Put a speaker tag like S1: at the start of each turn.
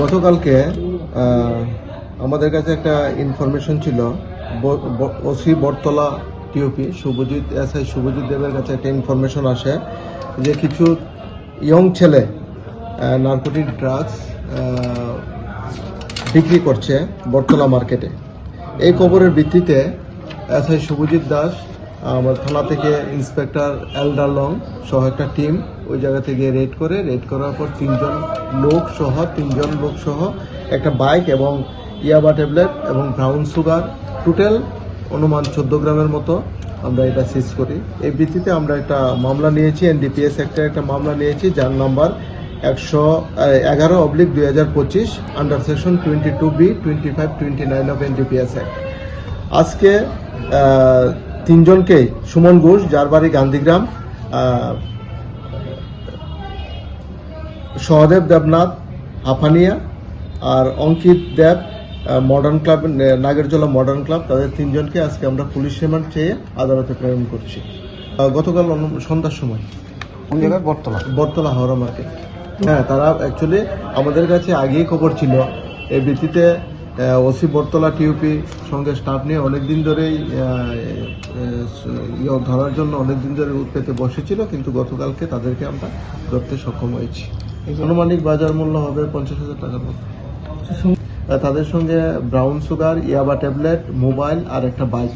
S1: গতকালকে আমাদের কাছে একটা ইনফরমেশন ছিল। OC Battala TOP Subhajit S I Subhajit দেবের কাছে একটা ইনফরমেশন আসে যে কিছু ইয়ং ছেলে নার্কোটিক ড্রাগস বিক্রি করছে বটতলা মার্কেটে এই খবরের ভিত্তিতে এস আই শুভজিৎ দাস আমার থানা থেকে ইন্সপেক্টর এলডার লং সহ একটা টিম ওই জায়গা থেকে রেড করে রেড করার পর তিনজন লোক সহ, তিনজন লোক সহ একটা বাইক এবং ইয়াবা ট্যাবলেট এবং ব্রাউন সুগার টোটাল অনুমান চোদ্দ গ্রামের মতো আমরা এটা সিজ করি। এই ভিত্তিতে আমরা একটা মামলা নিয়েছি এনডিপিএস একটা একটা মামলা নিয়েছি, যার নাম্বার একশো এগারো অবলিক দুই হাজার পঁচিশ under section twenty two B twenty five twenty nine of NDPS act আজকে তিনজনকে সুমন ঘোষ যার বাড়ি গান্ধীগ্রাম সহদেব দেবনাথ হাফানিয়া আর Ankit Deb modern club Nagerjala modern club তাদের তিনজনকে আজকে আমরা পুলিশ রিমান্ড চেয়ে আদালতে প্রেরণ করছি। গতকাল সন্ধ্যার সময়।
S2: কোন জায়গায়? বটতলা।
S1: বটতলা হাওড়া মার্কেট হ্যাঁ তারা অ্যাকচুয়ালি আমাদের কাছে আগেই খবর ছিল। এই ভিত্তিতে ওসি বরতলা টিউপি সঙ্গে স্টাফ নিয়ে অনেক দিন ধরেই ইয়ে ধরার জন্য অনেক দিন ধরে উৎপেতে বসেছিল, কিন্তু গতকালকে তাদেরকে আমরা ধরতে সক্ষম হয়েছি। আনুমানিক বাজার মূল্য হবে পঞ্চাশ হাজার টাকার মতো। তাদের সঙ্গে ব্রাউন সুগার ইয়াবা ট্যাবলেট মোবাইল আর একটা বাইক